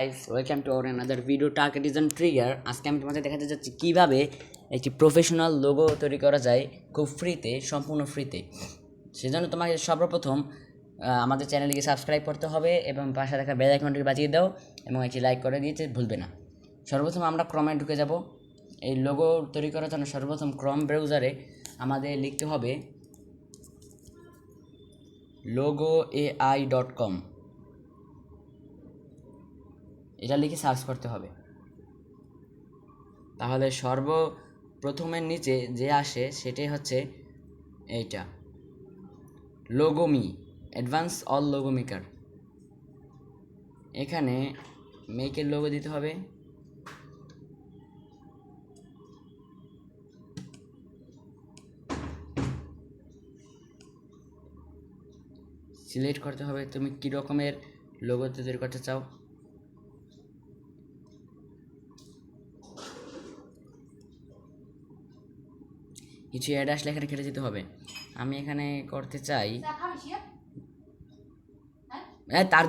Guys welcome to our another video target is on trigger আজকে আমি তোমাদের দেখাতে যাচ্ছি কীভাবে একটি প্রফেশনাল লোগো তৈরি করা যায়, খুব ফ্রিতে সম্পূর্ণ ফ্রিতে সেজন্য তোমাকে সর্বপ্রথম আমাদের চ্যানেলটিকে সাবস্ক্রাইব করতে হবে এবং পাশে থাকা বেল আইকনটি বাজিয়ে দাও এবং একটি লাইক করে দিতে ভুলবে না। সর্বপ্রথম আমরা ক্রমে ঢুকে যাব। এই লোগো তৈরি করার জন্য সর্বপ্রথম ক্রম ব্রাউজারে আমাদের লিখতে হবে লোগো এআই ডট কম এটা লিখে সার্চ করতে হবে। তাহলে সর্বপ্রথমের নিচে যে আসে সেটাই হচ্ছে এইটা। লোগোমি অ্যাডভান্স অল লোগো মেকার এখানে মেকের লোগো দিতে হবে। সিলেক্ট করতে হবে। তুমি কী রকমের লোগো তৈরি করতে চাও? কিছু অ্যাড আসলে এখানে কেটে যেতে হবে। আমি এখানে করতে চাই। হ্যাঁ তার